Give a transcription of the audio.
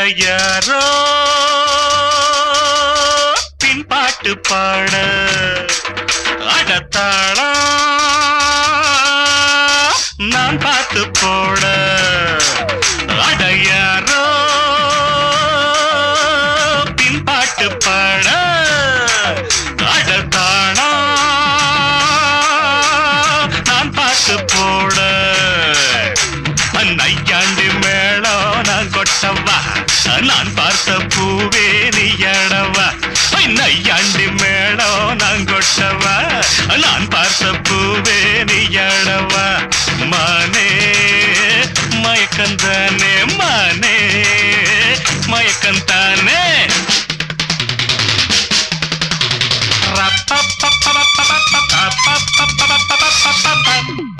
அடையாரோ பின்பாட்டு பாட அடத்தாளா? நான் பார்த்து போட அடையாரோ? பின்பாட்டு பாட அடத்தாளா? நான் பார்த்து போட நான் பார்த்த பூவே நீயடவா? நையாண்டி மேடோ நான் கொட்டவா நான் பார்த்த பூவே நீயடவா? மானே மயக்கந்தானே மானே.